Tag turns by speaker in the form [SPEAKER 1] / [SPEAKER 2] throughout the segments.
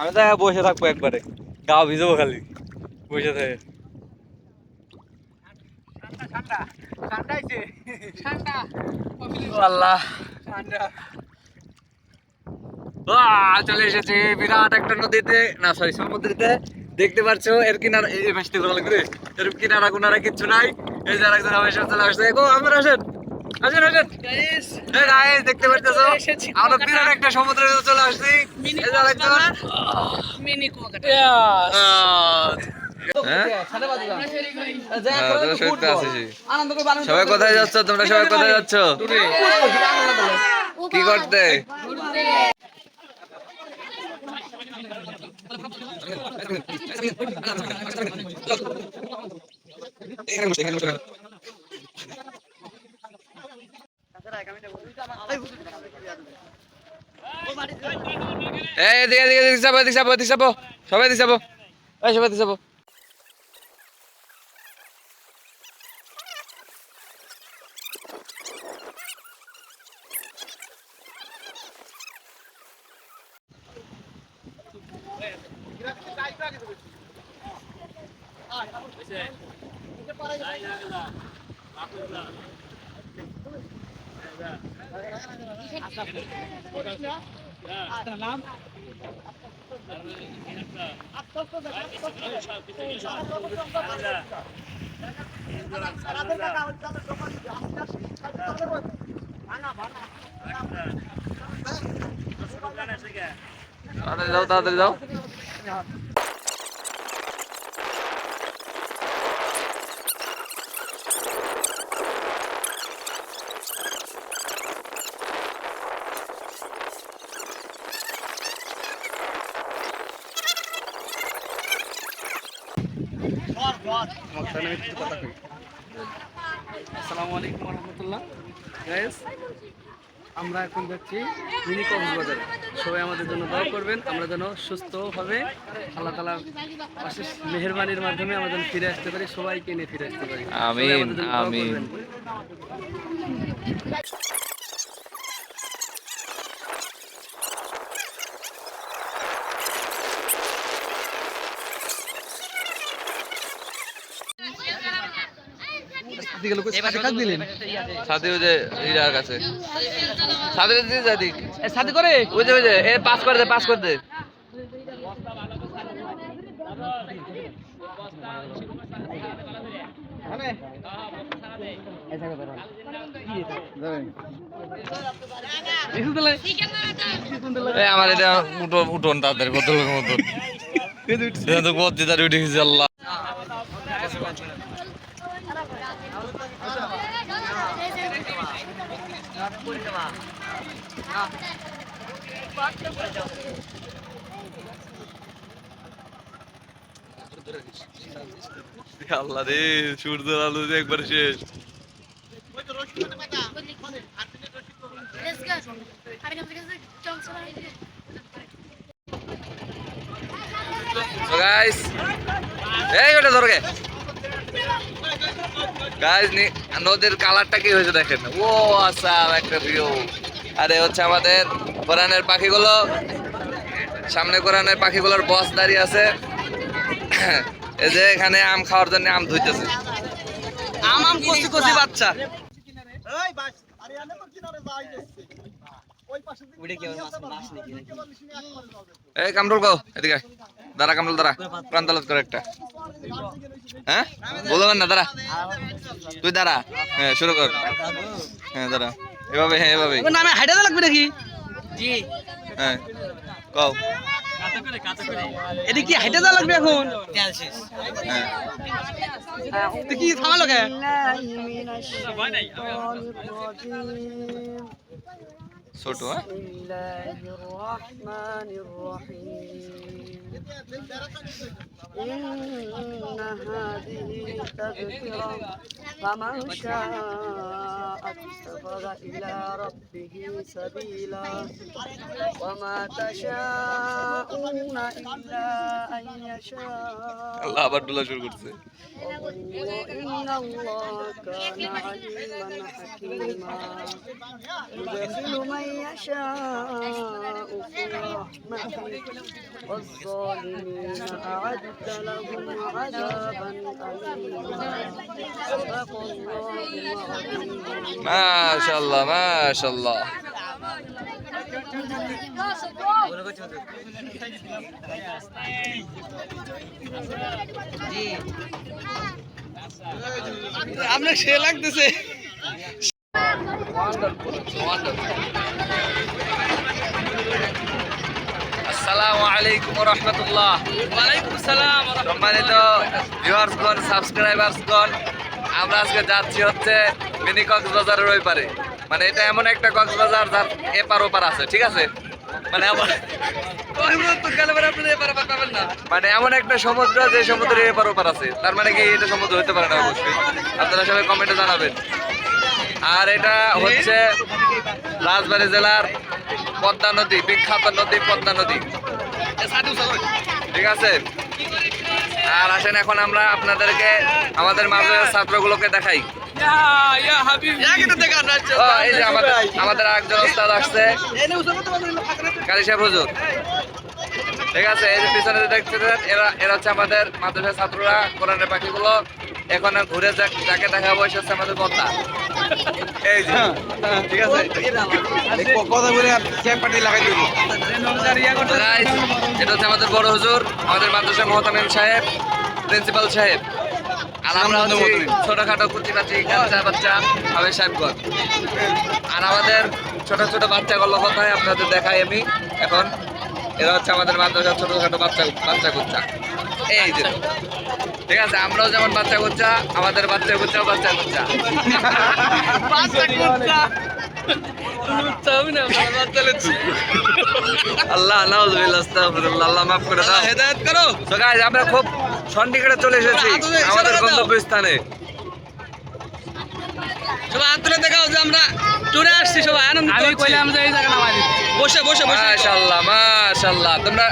[SPEAKER 1] আমি তো বসে থাকব একবারে। গা ভিজবো খালি। বসে থাকে। চলে এসেছে বিরাট একটা নদীতে। না সরি সমুদ্রেতে। দেখতে পাচ্ছ, এর কিনারা এই ভাসতে করা। এর কিনারা কুনারা কিচ্ছু নাই। এই যে আরেকজন আমার চলে আসছে। আমার আসেন। আসেন আসেন। এই দেখতে পাচ্ছো আমরা বিরাট একটা সমুদ্রে চলে আসছি।
[SPEAKER 2] মিনি কুয়াকাটা
[SPEAKER 1] হ্যাঁ? হ্যাঁ, আসিস। সবাই কোথায় যাচ্ছ? তোমরা সবাই কোথায় যাচ্ছ? কি করতে? এই এদিকে এদিকে এদিকে সবাই এদিকে যাব এই সবাই এদিকে যাব তাড়াতাড়ি যাও তাড়াতাড়ি যাও।
[SPEAKER 3] আসসালামু আলাইকুম রহমতুল্লাহ। আমরা এখন যাচ্ছি মিনি কক্সবাজারে। সবাই আমাদের জন্য দোয়া করবেন আমরা যেন সুস্থভাবে আল্লাহ তালা অশেষ মেহরবানির মাধ্যমে আমরা যেন ফিরে আসতে পারি সবাইকে নিয়ে ফিরে আসতে পারি। আমি
[SPEAKER 1] আমিন, আমিন।
[SPEAKER 3] করবেন।
[SPEAKER 1] সাথে ওই যে ইরার কাছে। সাথে দিক
[SPEAKER 3] সাথে করে?
[SPEAKER 1] ওই যে ওই যে এ পাস করে দে পাস করে দে। আমার এটা উঠো উঠোন তাদের কত লোকের মতন। উঠে গেছে আল্লাহ। আল্লাহ রে সূর্যের আলো যে একবার শেষ। Guys, এই গাইস নদীর কালারটা কি হয়েছে দেখেন? ও আচ্ছা একটা ভিউ আরে হচ্ছে আমাদের কোরআনের পাখিগুলো সামনে কোরআনের পাখিগুলোর বস দাঁড়িয়ে আছে। এই যে এখানে আম খাওয়ার জন্য আম ধুইতেছে।
[SPEAKER 3] আম আম কচি কচি বাচ্চা।
[SPEAKER 1] এই কামরুল কও এদিকে। দাঁড়া কামরুল দাঁড়া প্রাণ তালাত করে একটা হ্যাঁ বলবেন না দাঁড়া তুই দাঁড়া হ্যাঁ শুরু কর হ্যাঁ দাঁড়া এভাবে হ্যাঁ এভাবে
[SPEAKER 3] নামে হাইটা লাগবে নাকি জি
[SPEAKER 1] হ্যাঁ কও
[SPEAKER 3] এটা কি হাইটা যা লাগবে এখন কি থামালো কে
[SPEAKER 1] ছোট হ্যাঁ
[SPEAKER 4] إن هذه تذكرة فمن شاء اتخذ إلى ربه سبيلا وما تشاءون إلا أن يشاء
[SPEAKER 1] الله أبدا شكرا
[SPEAKER 4] إن الله كان عليما حكيما. يدخل من يشاء في رحمته والظالمين أعد لهم عذابا أليما. صدق الله ما
[SPEAKER 1] شاء الله ما شاء الله.
[SPEAKER 3] আপনার সে লাগতেছে।
[SPEAKER 1] আসসালামু আলাইকুম রহমতুল্লাহ সম্মানিত ভিউয়ার্সগণ সাবস্ক্রাইবার্সগণ আমরা আজকে যাচ্ছি হচ্ছে মিনি কক্সবাজারের ওই পারে। মানে এটা এমন একটা কক্সবাজার যার এপার ওপার আছে, ঠিক আছে? মানে এমন মানে এমন একটা সমুদ্র যে সমুদ্রের এপার ওপার আছে। তার মানে কি এটা সমুদ্র হতে পারে না অবশ্যই। আপনারা সবাই কমেন্টে জানাবেন। আর এটা হচ্ছে রাজবাড়ী জেলার পদ্মা নদী, বিখ্যাত নদী পদ্মা নদী। ঠিক আছে? আর আসেন এখন আমরা আপনাদেরকে, আমাদের মাদ্রাসার ছাত্রগুলোকে দেখাই। এই যে আমাদের আমাদের একজন ওস্তাদ আসছে। কালী সাহেব হুজুর। ঠিক আছে এই যে পিছনে দেখতেছেন এরা এরা হচ্ছে আমাদের মাদ্রাসার ছাত্ররা কোরআনের পাখিগুলো। এখন ঘুরে যাক যাকে দেখা বয়স হচ্ছে আমাদের পদ্মা এই যে। ঠিক আছে? Guys, এটা হচ্ছে আমাদের বড় হুজুর আমাদের মাদ্রাসা মহতামিম সাহেব প্রিন্সিপাল সাহেব। আর আমরা হচ্ছে ছোটখাটো কুচি কাচি বাচ্চা বাচ্চা সাহেবগঞ্জ আর আমাদের ছোট ছোট বাচ্চাগুলো কোথায় আপনাদের দেখাই আমি এখন। এরা হচ্ছে আমাদের মাদ্রাসার ছোটখাটো বাচ্চা বাচ্চা কুচ্চা এই যে। ঠিক আছে আমরাও যেমন বাচ্চা কুচ্চা আমাদের বাচ্চা বাচ্চা কুচ্চা আল্লাহ আস্তাগফিরুল্লাহ আল্লাহ মাফ করে দাও।
[SPEAKER 3] হেদায়েত করো।
[SPEAKER 1] আমরা খুব সন্নিকটে চলে এসেছি আমাদের গন্তব্যস্থানে
[SPEAKER 3] সবাই হাত তুলে দেখাও যে আমরা টুরে আসছি সবাই আনন্দ
[SPEAKER 2] আমি কইলাম যে এই জায়গা নামাই
[SPEAKER 3] বসে বসে বসে
[SPEAKER 1] মাশাআল্লাহ মাশাআল্লাহ তোমরা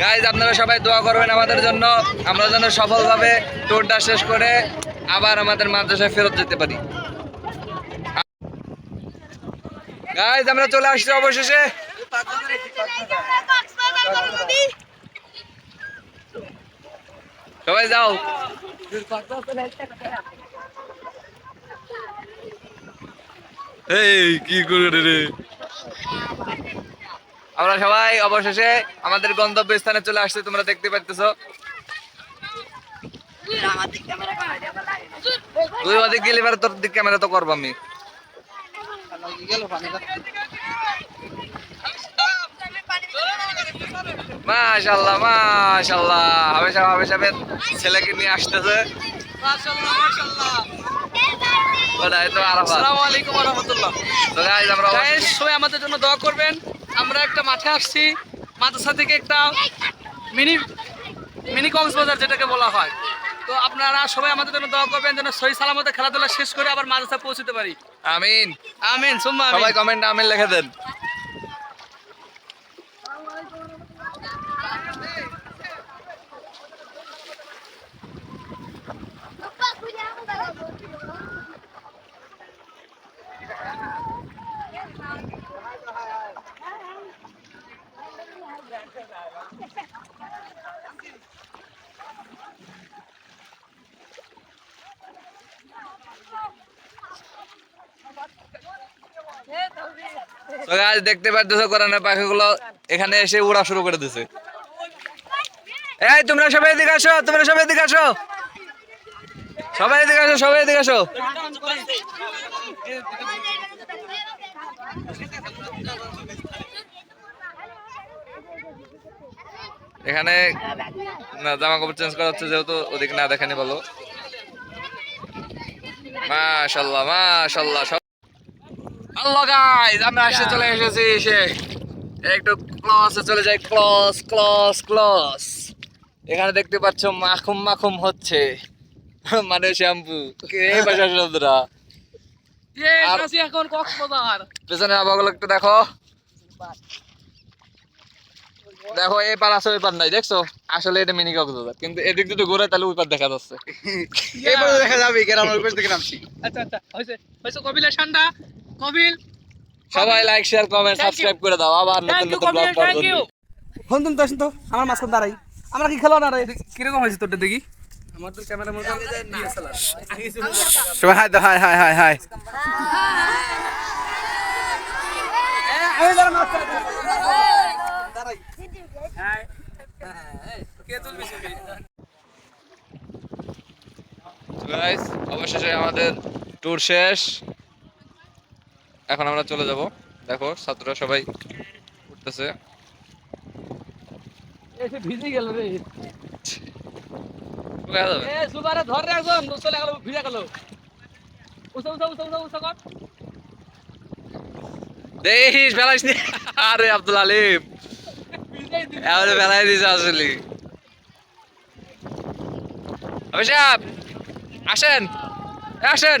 [SPEAKER 1] গাইজ আপনারা সবাই দোয়া করবেন আমাদের জন্য আমরা যেন সফলভাবে ট্যুরটা শেষ করে আবার আমাদের মাদ্রাসায় ফেরত যেতে পারি গাইজ আমরা চলে আসছি অবশেষে সবাই যাও। এই কি করে রে আমরা সবাই অবশেষে আমাদের গন্তব্য স্থানে চলে আসছে তোমরা দেখতে পাচ্তেছো তুই ওদিক গেলে এবার তোর দিক ক্যামেরা তো করব আমি। মাশাল্লাহ মাশাল্লাহ ছেলেকে নিয়ে আসতেছে।
[SPEAKER 3] আমাদের জন্য দোয়া করবেন। আমরা একটা মাঠে আসছি। মাদ্রাসা থেকে একটা মিনি মিনি কক্সবাজার যেটাকে বলা হয়। তো আপনারা সবাই আমাদের জন্য দোয়া করবেন যেন সহি সালামতে খেলাধুলা শেষ করে আবার মাদ্রাসা পৌঁছতে পারি।
[SPEAKER 1] আমিন।
[SPEAKER 3] আমিন সুম্মা
[SPEAKER 1] সবাই কমেন্ট আমিন লিখে দেন। গাছ দেখতে পাচ্ছ কোরআনের পাখিগুলো এখানে এসে উড়া শুরু করে দিছে। এই, তোমরা সবাই এদিকে আসো, তোমরা সবাই এদিকে আসো। সবাই এদিকে আসো, সবাই এদিকে আসো। এখানে, না জামা কাপড় চেঞ্জ করা হচ্ছে যেহেতু, ওদিকে না দেখানি বলো। মাশাল্লাহ মাশাল্লাহ আল্লাহ গাইস আমরা আসতে চলে এসেছি এসে একটু ক্লসে চলে যাই ক্লস ক্লস ক্লস এখানে দেখতে পাচ্ছ মাখুম মাখুম হচ্ছে। মানে শ্যাম্পু। কে ভাষা শব্দরা
[SPEAKER 3] ইয়ে এখন কক্সবাজার।
[SPEAKER 1] পেছনে আবহাওয়াগুলো একটু দেখো। দেখো এই পার আছে ওই পার নাই দেখছ? আসলে এটা মিনি কক্সবাজার কিন্তু এদিক দুটো ঘুরে তাহলে ওই পার দেখা যাচ্ছে।
[SPEAKER 3] এই আচ্ছা আচ্ছা হয়েছে হয়েছে কবিলের ঠান্ডা কবিল
[SPEAKER 1] সবাই লাইক শেয়ার কমেন্ট সাবস্ক্রাইব করে দাও। আবার নতুন নতুন ব্লগ পাওয়ার জন্য।
[SPEAKER 3] ফোন তুমি তো তো? আমার মাঝখান দাঁড়াই। আমরা কি খেলো না রে কীরকম হয়েছে তোরটা দেখি? আমাদের ক্যামেরা মধ্যে
[SPEAKER 2] সবাই hi hi hi hi hi.
[SPEAKER 1] অবশেষে আমাদের ট্যুর শেষ। এখন আমরা চলে যাব। দেখো ছাত্ররা সবাই উঠতেছে।
[SPEAKER 3] এসে ভিজে গেল রে। এ সুবারে ধর রে একজন। চলে গেল ভিজে গেল। উসা উসা উসা উসা উসা কর।
[SPEAKER 1] দেখিস নি। আরে আব্দুল আলিম এবারে বেলাই দিছে আসলে। আসেন। আসেন।